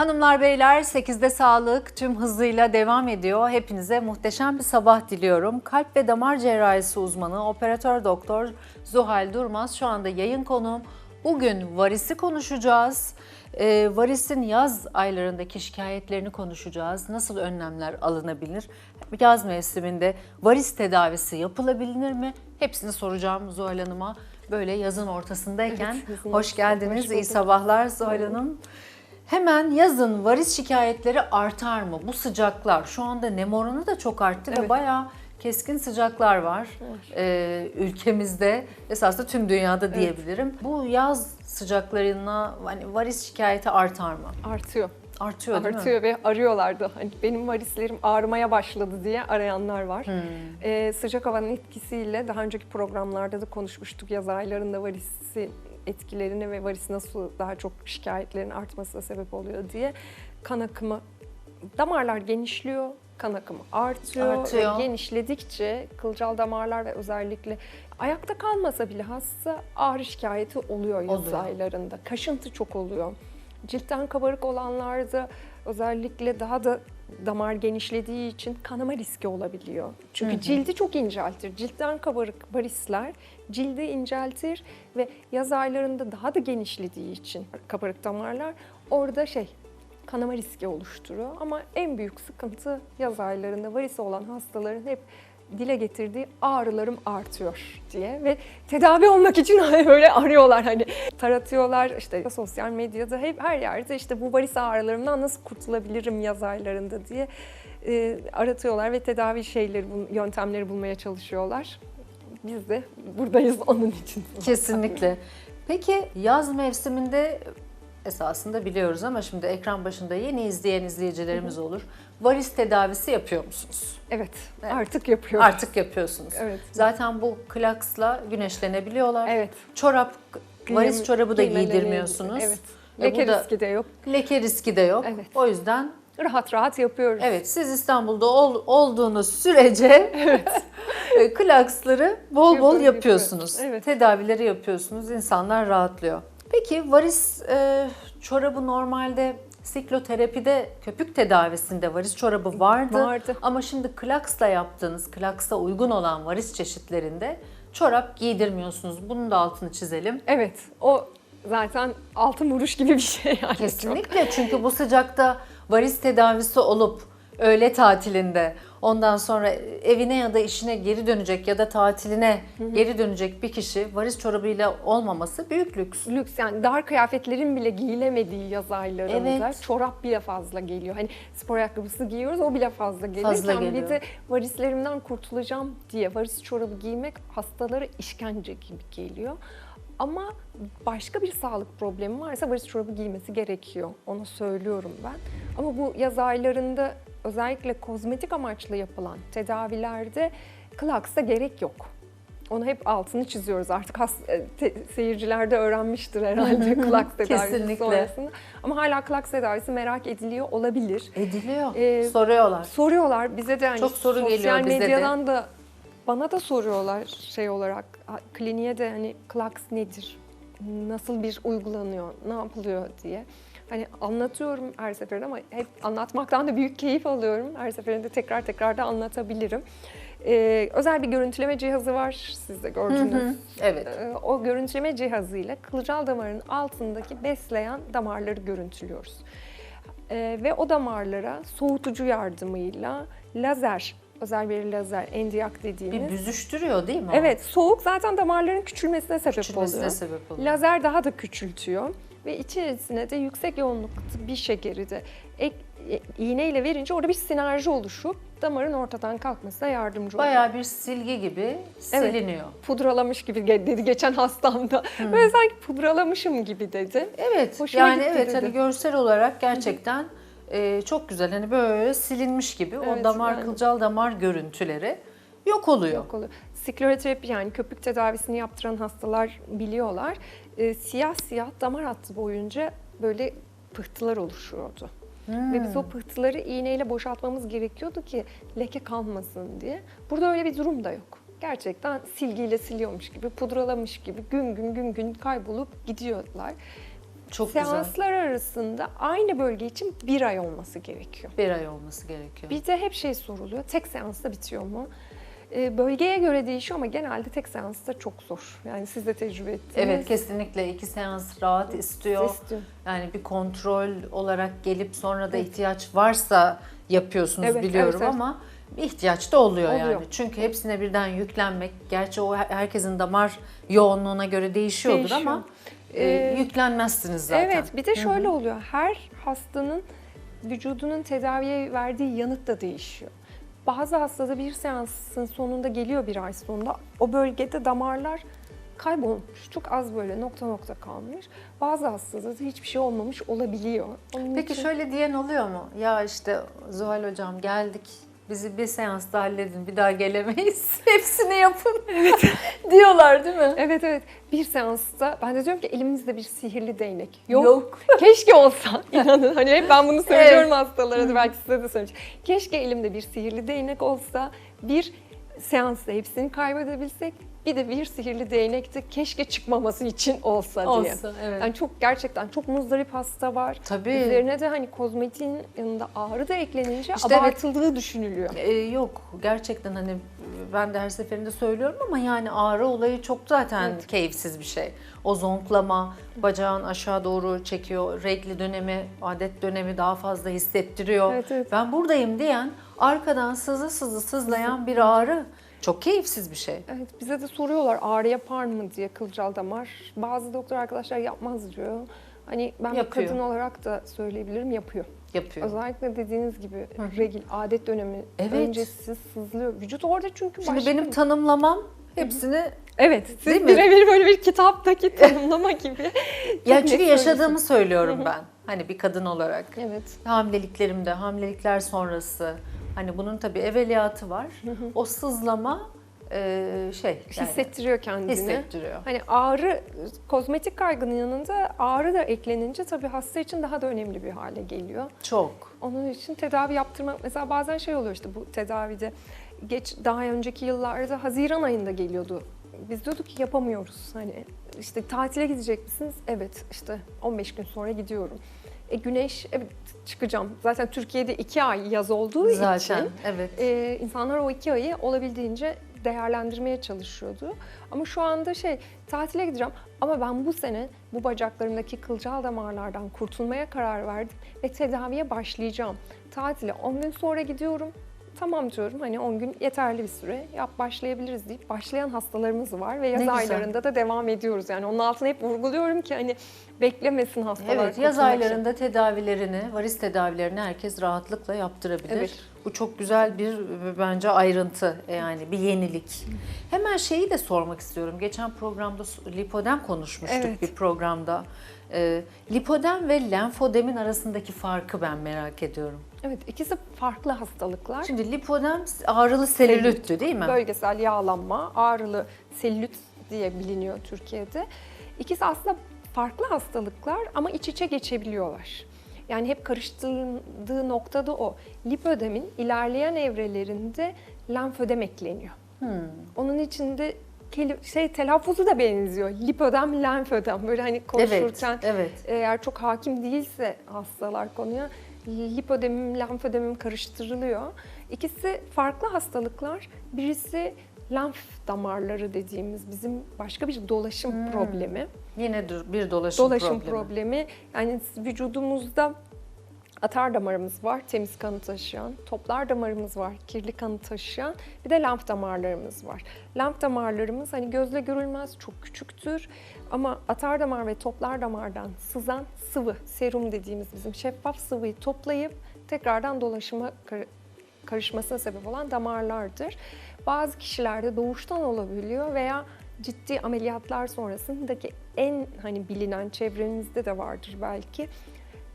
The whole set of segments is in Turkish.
Hanımlar beyler 8'de sağlık tüm hızıyla devam ediyor. Hepinize muhteşem bir sabah diliyorum. Kalp ve damar cerrahisi uzmanı operatör doktor Zuhal Durmaz şu anda yayın konuğum. Bugün varisi konuşacağız. Ee, varisin yaz aylarındaki şikayetlerini konuşacağız. Nasıl önlemler alınabilir? Yaz mevsiminde varis tedavisi yapılabilir mi? Hepsini soracağım Zuhal Hanım'a. Böyle yazın ortasındayken. Evet, Hoş geldiniz. Hoş İyi bulduk. sabahlar Zuhal Hanım. Hemen yazın varis şikayetleri artar mı? Bu sıcaklar şu anda nem oranı da çok arttı ve Evet. bayağı keskin sıcaklar var ee, ülkemizde. Esasında tüm dünyada diyebilirim. Bu yaz sıcaklarına hani varis şikayeti artar mı? Artıyor. Artıyor değil mi? Artıyor ve arıyorlardı. Hani benim varislerim ağrımaya başladı diye arayanlar var. Hmm. Ee, sıcak havanın etkisiyle daha önceki programlarda da konuşmuştuk yaz aylarında varisi etkilerini ve varis nasıl daha çok şikayetlerin artmasına sebep oluyor diye kan akımı damarlar genişliyor, kan akımı artıyor. Artıyor. Ve genişledikçe kılcal damarlar ve özellikle ayakta kalmasa bile hasta ağrı şikayeti oluyor yaz Oluyor. aylarında. Kaşıntı çok oluyor. Ciltten kabarık olanlarda özellikle daha da damar genişlediği için kanama riski olabiliyor. Çünkü cildi çok inceltir. Ciltten kabarık varisler cildi inceltir ve yaz aylarında daha da genişlediği için kabarık damarlar orada şey kanama riski oluşturuyor. Ama en büyük sıkıntı yaz aylarında varisi olan hastaların hep dile getirdiği ağrılarım artıyor diye ve tedavi olmak için böyle arıyorlar hani taratıyorlar işte sosyal medyada hep her yerde işte bu varis ağrılarımdan nasıl kurtulabilirim yaz aylarında diye e, aratıyorlar ve tedavi şeyleri yöntemleri bulmaya çalışıyorlar. Biz de buradayız onun için. Kesinlikle. Peki yaz mevsiminde esasında biliyoruz ama şimdi ekran başında yeni izleyen izleyicilerimiz olur. Varis tedavisi yapıyor musunuz? Evet, Evet. artık yapıyoruz. Artık yapıyorsunuz. Evet. Zaten bu klaksla güneşlenebiliyorlar. Evet. Çorap, varis çorabı da giydirmiyorsunuz. Evet. Ve Leke da- riski de yok. Leke riski de yok. Evet. O yüzden Rahat rahat yapıyoruz. evet siz İstanbul'da ol- olduğunuz sürece klaksları bol bol yapıyorsunuz. Evet. Tedavileri yapıyorsunuz. İnsanlar rahatlıyor. Peki varis e, çorabı normalde sikloterapide köpük tedavisinde varis çorabı vardı. Vardı. Ama şimdi klaksla yaptığınız, klaksa uygun olan varis çeşitlerinde çorap giydirmiyorsunuz. Bunun da altını çizelim. Evet, o zaten altın vuruş gibi bir şey yani. Kesinlikle çünkü bu sıcakta varis tedavisi olup öğle tatilinde ondan sonra evine ya da işine geri dönecek ya da tatiline geri dönecek bir kişi varis çorabıyla olmaması büyük lüks. Lüks yani dar kıyafetlerin bile giyilemediği yaz aylarında Evet. çorap bile fazla geliyor. Hani spor ayakkabısı giyiyoruz o bile fazla geliyor. Fazla bir geliyor. de varislerimden kurtulacağım diye varis çorabı giymek hastalara işkence gibi geliyor. Ama başka bir sağlık problemi varsa varis çorabı giymesi gerekiyor. Onu söylüyorum ben. Ama bu yaz aylarında özellikle kozmetik amaçlı yapılan tedavilerde klaksa gerek yok. Onu hep altını çiziyoruz artık has, e, te- seyirciler de öğrenmiştir herhalde klaks tedavisi Kesinlikle. sonrasında. Ama hala klaks tedavisi merak ediliyor olabilir. Ediliyor. Ee, Soruyorlar. Soruyorlar bize de hani Çok soru sosyal geliyor bize de. medyadan da bana da soruyorlar şey olarak "Ha, kliniğe de hani klaks nedir? Nasıl bir uygulanıyor? Ne yapılıyor diye. Hani anlatıyorum her seferinde ama hep anlatmaktan da büyük keyif alıyorum. Her seferinde tekrar tekrar da anlatabilirim. Ee, özel bir görüntüleme cihazı var. Siz de gördünüz. Evet. Ee, O görüntüleme cihazıyla kılcal damarın altındaki besleyen damarları görüntülüyoruz. Ee, ve o damarlara soğutucu yardımıyla lazer, özel bir lazer, endiyak dediğimiz. Bir büzüştürüyor değil mi? o? Evet, soğuk zaten damarların küçülmesine sebep Küçülmesine oluyor. sebep oluyor. Lazer daha da küçültüyor ve içerisine de yüksek yoğunlukta bir şekeri de ek, e, iğneyle verince orada bir sinerji oluşup damarın ortadan kalkmasına yardımcı oluyor. Bayağı bir silgi gibi siliniyor. pudralamış gibi dedi geçen hastamda. Böyle sanki pudralamışım gibi dedi. Evet. Hoşuma yani evet dedi. hani görsel olarak gerçekten e, çok güzel. Hani böyle silinmiş gibi o Evet, damar yani. kılcal damar görüntüleri yok oluyor. Yok oluyor. Skleroterapi yani köpük tedavisini yaptıran hastalar biliyorlar. Ee, siyah siyah damar hattı boyunca böyle pıhtılar oluşuyordu. Ve biz o pıhtıları iğneyle boşaltmamız gerekiyordu ki leke kalmasın diye. Burada öyle bir durum da yok. Gerçekten silgiyle siliyormuş gibi, pudralamış gibi gün gün gün gün kaybolup gidiyorlar. Çok güzel. Seanslar arasında aynı bölge için bir ay olması gerekiyor. Bir ay olması gerekiyor. Bir de hep şey soruluyor, tek seansta bitiyor mu? Ee, bölgeye göre değişiyor ama genelde tek seansta çok zor. Yani siz de tecrübe ettiniz. Evet kesinlikle iki seans rahat istiyor. İstiyor. Yani bir kontrol olarak gelip sonra da Evet. ihtiyaç varsa yapıyorsunuz Evet, biliyorum evet, evet. ama bir ihtiyaç da oluyor, Oluyor. yani. Çünkü hepsine birden yüklenmek, gerçi o her- herkesin damar yoğunluğuna göre değişiyordur Değişiyor. ama e, Ee, yüklenmezsiniz zaten. Evet, bir de şöyle oluyor. Her hastanın vücudunun tedaviye verdiği yanıt da değişiyor. Bazı hastada bir seansın sonunda geliyor bir ay sonunda. O bölgede damarlar kaybolmuş. Çok az böyle nokta nokta kalmış. Bazı hastada da hiçbir şey olmamış olabiliyor. Onun Peki için- şöyle diyen oluyor mu? Ya işte Zuhal hocam geldik. Bizi bir seansta halledin. Bir daha gelemeyiz. Hepsini yapın. diyorlar değil mi? Evet evet. Bir seansta ben de diyorum ki elimizde bir sihirli değnek. Yok. Yok. Keşke olsa. İnanın hani hep ben bunu söylüyorum hastalara da belki size de söyleyeceğim. Keşke elimde bir sihirli değnek olsa. Bir seansta hepsini kaybedebilsek. Bir de bir sihirli değnek de keşke çıkmaması için olsa diye. Olsa, evet. Yani çok gerçekten çok muzdarip hasta var. Tabii. Üzerine de hani kozmetiğin yanında ağrı da eklenince İşte evet. abartıldığı düşünülüyor. Ee, yok gerçekten hani ben de her seferinde söylüyorum ama yani ağrı olayı çok zaten Evet. keyifsiz bir şey. O zonklama, bacağın aşağı doğru çekiyor, regli dönemi, adet dönemi daha fazla hissettiriyor. Evet, evet. Ben buradayım diyen arkadan sızı sızı sızlayan bir ağrı çok keyifsiz bir şey. Evet bize de soruyorlar ağrı yapar mı diye kılcal damar. Bazı doktor arkadaşlar yapmaz diyor. Hani ben bir Yapıyor. kadın olarak da söyleyebilirim yapıyor. Yapıyor. Özellikle dediğiniz gibi regil, adet dönemi Evet. öncesi sızlıyor. Vücut orada çünkü Şimdi benim bir- tanımlamam hepsini Evet, Değil siz birebir böyle bir kitaptaki tanımlama gibi. Ya çünkü yaşadığımı söylüyorum ben. Hani bir kadın olarak. Evet. hamileliklerimde, hamilelikler sonrası hani bunun tabii evveliyatı var. O sızlama e, şey yani Hissettiriyor kendini. hissettiriyor. Hani ağrı, kozmetik kaygının yanında ağrı da eklenince tabii hasta için daha da önemli bir hale geliyor. Çok. Onun için tedavi yaptırmak mesela bazen şey oluyor işte bu tedavide geç daha önceki yıllarda Haziran ayında geliyordu. Biz diyorduk ki yapamıyoruz. Hani işte tatile gidecek misiniz? Evet işte 15 gün sonra gidiyorum. E güneş evet çıkacağım. Zaten Türkiye'de iki ay yaz olduğu Zaten için evet. e, insanlar o iki ayı olabildiğince değerlendirmeye çalışıyordu. Ama şu anda şey tatile gideceğim ama ben bu sene bu bacaklarımdaki kılcal damarlardan kurtulmaya karar verdim ve tedaviye başlayacağım. Tatile 10 gün sonra gidiyorum. Tamam diyorum hani 10 gün yeterli bir süre yap başlayabiliriz deyip başlayan hastalarımız var ve yaz Ne güzel. aylarında da devam ediyoruz. Yani onun altını hep vurguluyorum ki hani beklemesin hastalar. Evet, yaz kurtulmak için. aylarında tedavilerini, varis tedavilerini herkes rahatlıkla yaptırabilir. Evet. Bu çok güzel bir bence ayrıntı e, yani bir yenilik. Hemen şeyi de sormak istiyorum. Geçen programda lipodem konuşmuştuk Evet. bir programda. E, lipodem ve lenfodemin arasındaki farkı ben merak ediyorum. Evet ikisi farklı hastalıklar. Şimdi lipodem ağrılı selülittü değil mi? Bölgesel yağlanma, ağrılı selülit diye biliniyor Türkiye'de. İkisi aslında farklı hastalıklar ama iç içe geçebiliyorlar. Yani hep karıştırıldığı noktada o. Lipödemin ilerleyen evrelerinde lenfödem ekleniyor. Hmm. Onun içinde şey telaffuzu da benziyor. Lipödem, lenfödem. Böyle hani konuşurken Evet, evet. eğer çok hakim değilse hastalar konuya lipödemim, lenfödemim karıştırılıyor. İkisi farklı hastalıklar. Birisi lenf damarları dediğimiz bizim başka bir dolaşım problemi. Yine bir dolaşım, Dolaşım problemi. problemi. Yani vücudumuzda atar damarımız var, temiz kanı taşıyan. Toplar damarımız var, kirli kanı taşıyan. Bir de lenf damarlarımız var. Lenf damarlarımız hani gözle görülmez, çok küçüktür. Ama atar damar ve toplar damardan sızan sıvı, serum dediğimiz bizim şeffaf sıvıyı toplayıp tekrardan dolaşıma kar- karışmasına sebep olan damarlardır. Bazı kişilerde doğuştan olabiliyor veya ciddi ameliyatlar sonrasındaki en hani bilinen çevremizde de vardır belki.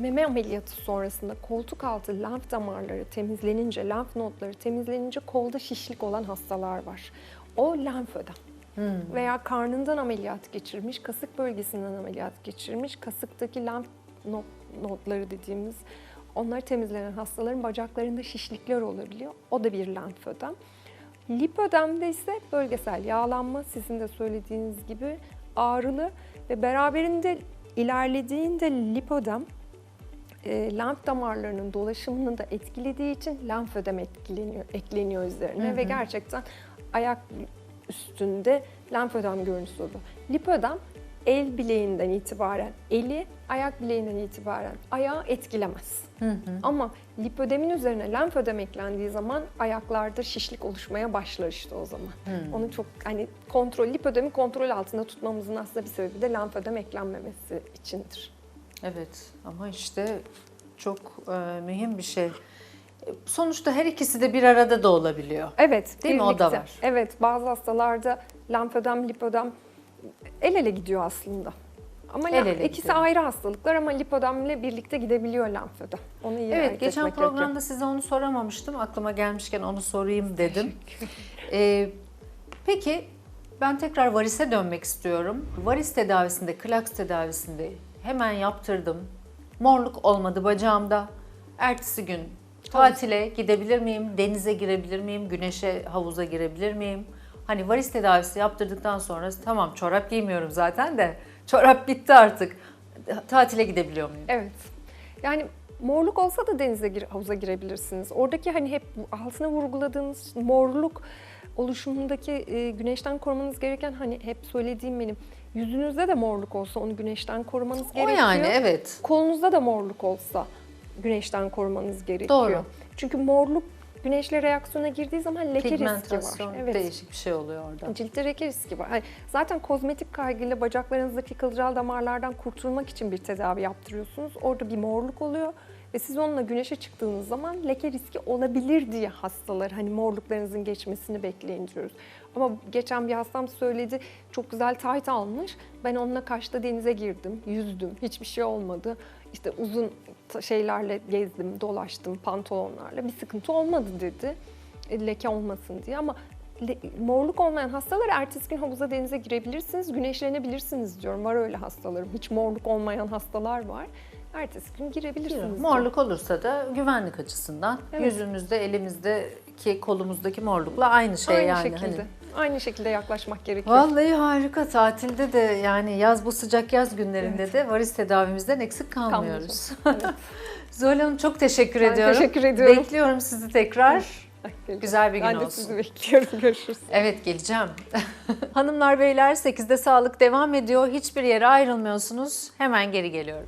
Meme ameliyatı sonrasında koltuk altı lenf damarları temizlenince, lenf nodları temizlenince kolda şişlik olan hastalar var. O lenfödem. Veya karnından ameliyat geçirmiş, kasık bölgesinden ameliyat geçirmiş, kasıktaki lenf no- nodları dediğimiz onları temizlenen hastaların bacaklarında şişlikler olabiliyor. O da bir lenfödem. Lipödemde ise bölgesel yağlanma sizin de söylediğiniz gibi ağrılı ve beraberinde ilerlediğinde lipödem e, lenf damarlarının dolaşımını da etkilediği için lenfödem etkileniyor, ekleniyor üzerine ve gerçekten ayak üstünde lenfödem görüntüsü oluyor. Lipödem el bileğinden itibaren eli, ayak bileğinden itibaren ayağı etkilemez. Ama lipödemin üzerine lenfödem eklendiği zaman ayaklarda şişlik oluşmaya başlar işte o zaman. Onu çok hani kontrol lipödemi kontrol altında tutmamızın aslında bir sebebi de lenfödem eklenmemesi içindir. Evet ama işte çok e, mühim bir şey. Sonuçta her ikisi de bir arada da olabiliyor. Evet, Değil mi? O da var. Evet, bazı hastalarda lenfödem, lipödem el ele gidiyor aslında. Ama El ele ikisi gidiyor. ayrı hastalıklar ama lipödemle birlikte gidebiliyor lenfödem. Onu iyi Evet, geçen programda gerekiyor. size onu soramamıştım. Aklıma gelmişken onu sorayım dedim. Ee, peki ben tekrar varise dönmek istiyorum. Varis tedavisinde, klaks tedavisinde hemen yaptırdım. Morluk olmadı bacağımda. Ertesi gün tatile gidebilir miyim? Denize girebilir miyim? Güneşe, havuza girebilir miyim? Hani varis tedavisi yaptırdıktan sonra tamam çorap giymiyorum zaten de çorap bitti artık. Tatile gidebiliyor muyum? Evet. Yani morluk olsa da denize gir, havuza girebilirsiniz. Oradaki hani hep altına vurguladığınız morluk oluşumundaki e, güneşten korumanız gereken hani hep söylediğim benim yüzünüzde de morluk olsa onu güneşten korumanız O gerekiyor. yani evet. Kolunuzda da morluk olsa güneşten korumanız gerekiyor. Doğru. Çünkü morluk güneşle reaksiyona girdiği zaman leke riski var. Evet. değişik bir şey oluyor orada. Ciltte leke riski var. Hani zaten kozmetik kaygıyla bacaklarınızdaki kılcal damarlardan kurtulmak için bir tedavi yaptırıyorsunuz. Orada bir morluk oluyor ve siz onunla güneşe çıktığınız zaman leke riski olabilir diye hastalar hani morluklarınızın geçmesini bekleyin diyoruz. Ama geçen bir hastam söyledi çok güzel tayt almış. Ben onunla Kaş'ta denize girdim, yüzdüm. Hiçbir şey olmadı. İşte uzun şeylerle gezdim, dolaştım pantolonlarla. Bir sıkıntı olmadı dedi. E, Leke olmasın diye ama morluk olmayan hastalar ertesi gün havuza denize girebilirsiniz, güneşlenebilirsiniz diyorum. Var öyle hastalarım. Hiç morluk olmayan hastalar var. Ertesi gün girebilirsiniz. Morluk olursa da güvenlik açısından Evet. yüzümüzde, elimizdeki, kolumuzdaki morlukla aynı şey aynı yani. şekilde. Hani. Aynı şekilde yaklaşmak gerekiyor. Vallahi harika tatilde de yani yaz bu sıcak yaz günlerinde de varis tedavimizden eksik kalmıyoruz. Kalmıyoruz. Evet. Zuhal Hanım çok teşekkür Ben ediyorum. teşekkür ediyorum. Bekliyorum sizi tekrar. Güzel bir gün ben de olsun. sizi bekliyorum. Görüşürüz. Evet geleceğim. Hanımlar beyler 8'de sağlık devam ediyor. Hiçbir yere ayrılmıyorsunuz. Hemen geri geliyorum.